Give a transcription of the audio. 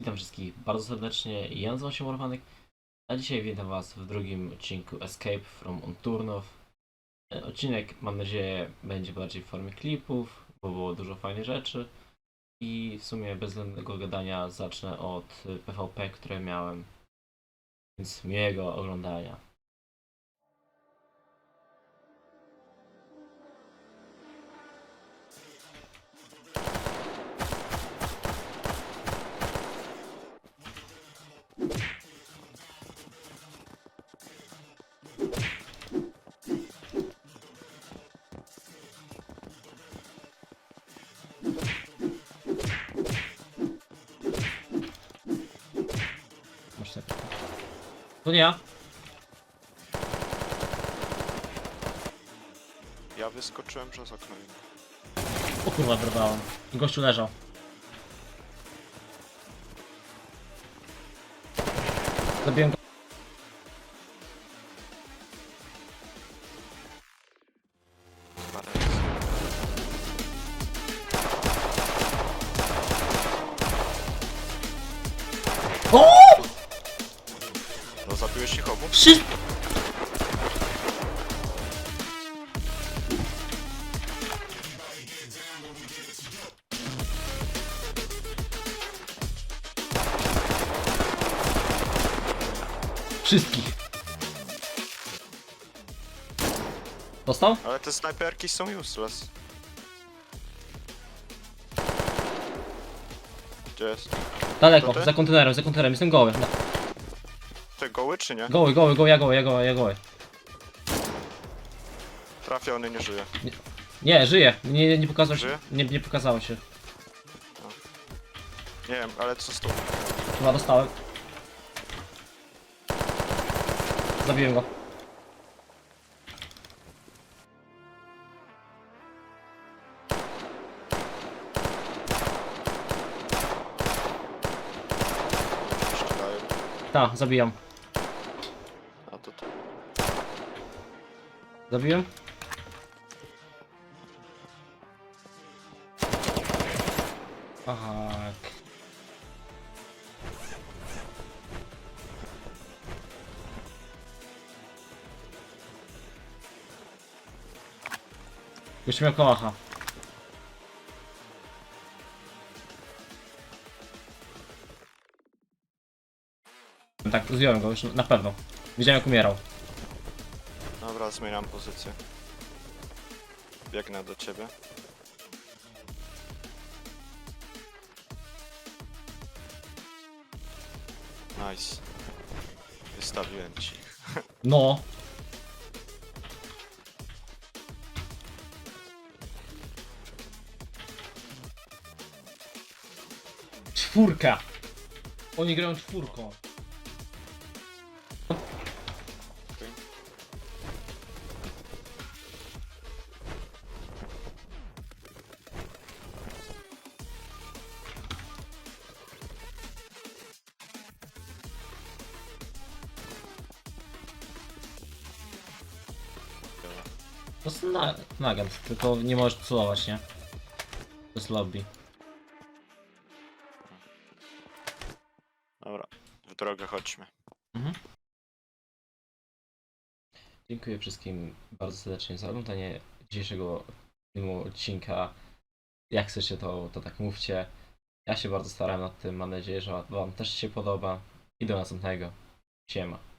Witam wszystkich bardzo serdecznie, ja nazywam się Morwanek, a dzisiaj witam Was w drugim odcinku Escape from Unturnov. E, Odcinek, mam nadzieję, będzie bardziej w formie klipów, bo było dużo fajnych rzeczy i w sumie bez zbędnego gadania zacznę od PvP, które miałem, więc miłego oglądania. To nie ja. Ja wyskoczyłem przez okno. O kurwa, wyrwałem. Gościu leżał. Zabiłem go. Parę O! Wszy... Wszystkich. Dostał? Ale te snajperki są useless. Gdzie jest? Daleko, To ty? za kontenerem, za kontenerem, jestem goły. No. Ty goły czy nie? Goły, goły, goły, ja goły, ja goły, ja goły. Trafiony nie żyje. Nie, żyje. Nie, nie pokazał się. Żyje? Nie, nie pokazało się. Nie wiem, ale co z tu? Chyba dostałem. Zabiłem go. Tak, zabijam. Zabiłem? Tak. Jeszcze miał kołacha. Tak, zdjąłem go już na pewno. Widziałem jak umierał. Dobra, zmieniam pozycję. Biegnę do ciebie. Nice. Wystawiłem ci. No. Czwórka. Oni grają czwórką. To jest na nugget, tylko nie możesz celować, nie? To jest lobby. Dobra, w drogę chodźmy. Dziękuję wszystkim bardzo serdecznie za oglądanie dzisiejszego filmu, odcinka. Jak chcecie to, to tak mówcie. Ja się bardzo starałem nad tym, mam nadzieję, że wam też się podoba. I do następnego. Siema.